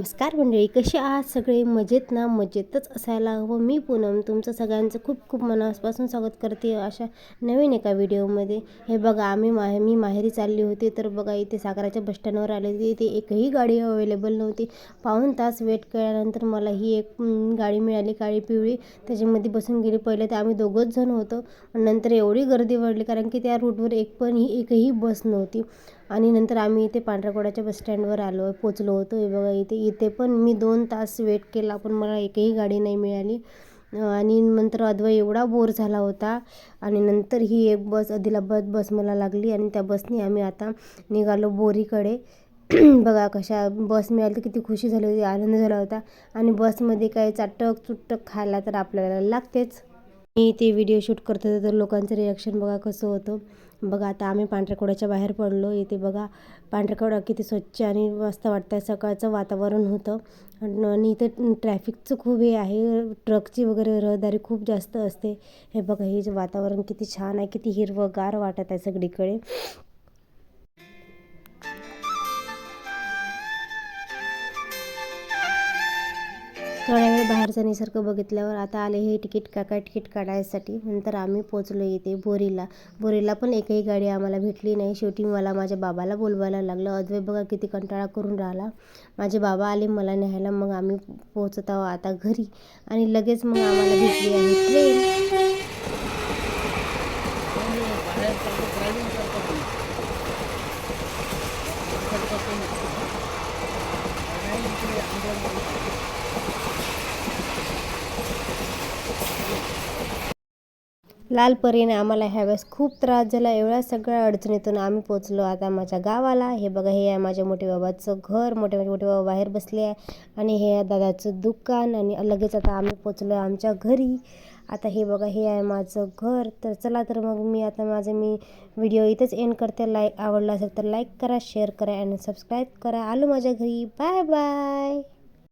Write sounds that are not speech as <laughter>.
नमस्कार मंडळी कसे आहात सगळे? मजेत ना? मजेतच असायला हवं. मी पूनम तुमचं सगळ्यांचं खूप खूप मनापासून स्वागत करते अशा नवीन एका व्हिडिओमध्ये. हे बघा आम्ही माहे मी माहेरी चालली होती तर बघा इथे सागराच्या बसस्टँडवर आले होते. इथे एकही गाडी अवेलेबल नव्हती. पाऊण तास वेट केल्यानंतर मला ही एक गाडी मिळाली काळी पिवळी. त्याच्यामध्ये बसून गेली. पहिले तर आम्ही दोघंच जण होतो. नंतर एवढी गर्दी वाढली कारण की त्या रूटवर एक पण ही एकही बस नव्हती. आणि नंतर आम्ही इथे पांढरकवड्याच्या बसस्टँडवर आलो पोचलो होतो. हे बघा इथे इथे पण मी दोन तास वेट केला पण मला एकही गाडी नाही मिळाली. आणि नंतर अद्वय एवढा बोर झाला होता. आणि नंतर ही एक बस आदिलाबाद बस मला लागली आणि त्या बसने आम्ही आता निघालो बोरीकडे. <clears throat> बघा कशा बस मिळाली तर किती खुशी झाली होती आनंद झाला होता. आणि बसमध्ये काही चाटक चुटक खायला तर आपल्याला लागतेच. मी ते व्हिडिओ शूट करत होते तर लोकांचं रिॲक्शन बघा कसं होतं. बघा आता आम्ही पांढऱ्याकोड्याच्या बाहेर पडलो. इथे बघा पांढऱ्याकोडा किती स्वच्छ आणि मस्त वाटतं सकाळचं वातावरण होतं. आणि इथे ट्रॅफिकचं खूप हे आहे. ट्रकची वगैरे रहदारी खूप जास्त असते. हे बघा हे जे वातावरण किती छान आहे किती हिरवंगार वाटत आहे सगळीकडे. थोड्या वेळ बाहेरचा निसर्ग बघितल्यावर आता आले हे तिकीट काका तिकीट काढायसाठी. नंतर आम्ही पोचलो इथे बोरीला. बोरीला पण एकही गाडी आम्हाला भेटली नाही. शेवटी मला माझ्या बाबाला बोलवायला लागलं. अद्वै बघा किती कंटाळा करून राहिला. माझे बाबा आले मला न्यायला. मग आम्ही पोचत आहोत आता घरी. आणि लगेच मग आम्हाला भेटली आहे ट्रेन. लाल परीने आम्हाला ह्यावेळेस खूप त्रास झाला. एवढ्या सगळ्या अडचणीतून आम्ही पोचलो आता माझ्या गावाला हे बघा हे आहे माझ्या मोठे बाबाचं घर मोठे माझे मोठे बाबा बाहेर बसले आहे. आणि हे आहे दादाचं दुकान आणि लगेच आता आम्ही पोचलो आमच्या घरी. आता हे बघा हे आहे माझं घर. तर चला तर मग मी आता माझं मी व्हिडिओ इथेच एंड करते. लाईक आवडला असेल तर लाईक करा शेअर करा आणि सबस्क्राईब करा. आलो माझ्या घरी. Bye bye